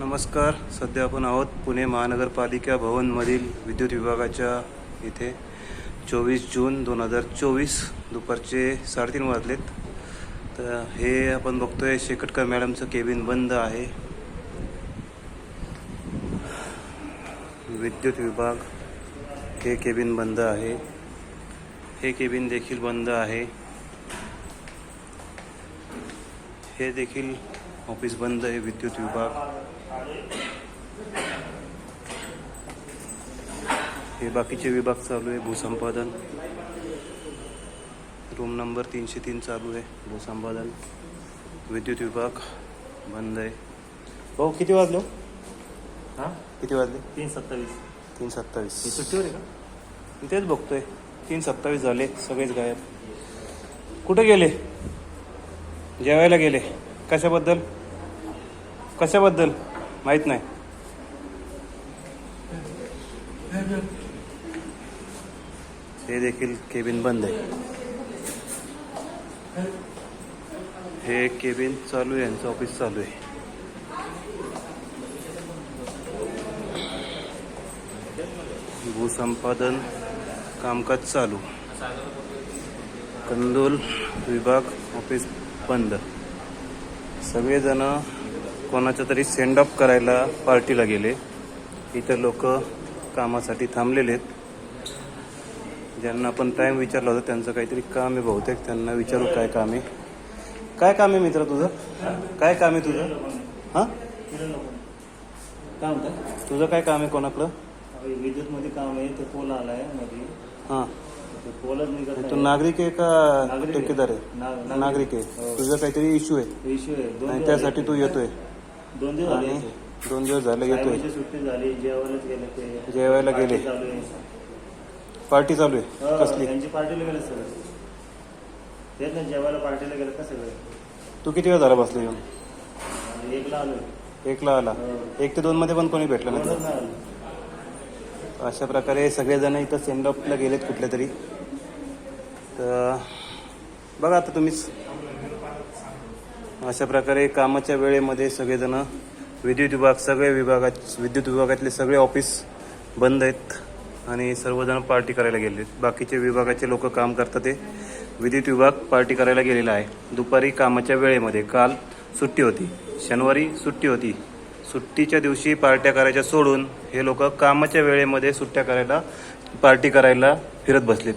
नमस्कार. सध्या आपण आहोत पुणे महानगरपालिका भवनमधील विद्युत विभागाच्या इथे. चोवीस जून दोन हजार चोवीस दुपारचे साडेतीन वाजलेत. तर हे आपण बघतोय शेकटकर मॅडमचं केबिन बंद आहे. विद्युत विभाग हे केबिन बंद आहे. हे केबिन देखील बंद आहे. हे देखील ऑफिस बंद आहे विद्युत विभाग. हे बाकीचे विभाग चालू आहे भूसंपादन. रूम नंबर तीनशे तीन चालू आहे भूसंपादन. विद्युत विभाग बंद आहे. भाऊ किती वाजलो हा? किती वाजले? तीन सत्तावीस. तीन सत्तावीस. ही सुट्टीवर आहे का? तेच बघतोय. तीन सत्तावीस झाले सगळेच गायब. कुठे गेले? जेवायला गेले. कशाबद्दल? कशाबद्दल? माहीत नाही. हे देखील केबिन बंद आहे. हे केबिन चालू आहे यांचं ऑफिस चालू आहे. भूसंपादन कामकाज चालू. कंदोल विभाग ऑफिस बंद. सगळेजण कोणाच्या तरी सेंड ऑफ करायला पार्टीला गेले. इतर लोक कामासाठी थांबलेले आहेत. ज्यांना आपण टाइम विचारला होता त्यांचं काहीतरी काम आहे बहुतेक. त्यांना विचारू काय काम आहे. काय काम आहे मित्र तुझं? काय काम आहे तुझं? हां? काय तुझं काय काम आहे कोणाकडं? विद्युत मध्ये काम आहे. ते पोल आलायमध्ये. हां. ते नागरिक आहे का आहे. ठेकेदार आहे? नागरिक. आहे. हो. तुझं काहीतरी इश्यू आहे. इश्यू आहे. त्यासाठी. तू येतोय. दोन दिवस झाले आणि इथे. दोन दिवस झाले येतोय साहेबांची सुट्टी झाली जेवायलाच गेले ते जेवायला पार्टी गेले. चालू आहे. पार्टी चालू आहे हो, कसली त्यांची पार्टीला गेले सगळे तेच ना जेवायला पार्टीला गेले का सगळे तू किती वेळ झाला बसला येऊन आणि एकला आलोय एकला आला हो. एक ते दोन मध्ये पण कोणी भेटलं नाही कोणच तुला? नाही आलो. अशा प्रकारे सगळेजण इथं सेंड ऑफला गेलेत कुठल्या तरी तर बघा आता तुम्हीच अशा प्रकारे कामाच्या वेळेमध्ये सगळेजण विद्युत विभाग सगळे विभागात विद्युत विभागातले सगळे ऑफिस बंद आहेत आणि सर्वजण पार्टी करायला गेले बाकीचे विभागाचे लोक काम करतात ते. विद्युत विभाग पार्टी करायला गेलेला आहे. दुपारी कामाच्या वेळेमध्ये काल सुट्टी होती. शनिवारी सुट्टी होती. सुट्टीच्या दिवशी पार्ट्या करायच्या सोडून हे लोक कामाच्या वेळेमध्ये सुट्ट्या करायला पार्टी करायला फिरत बसलेत.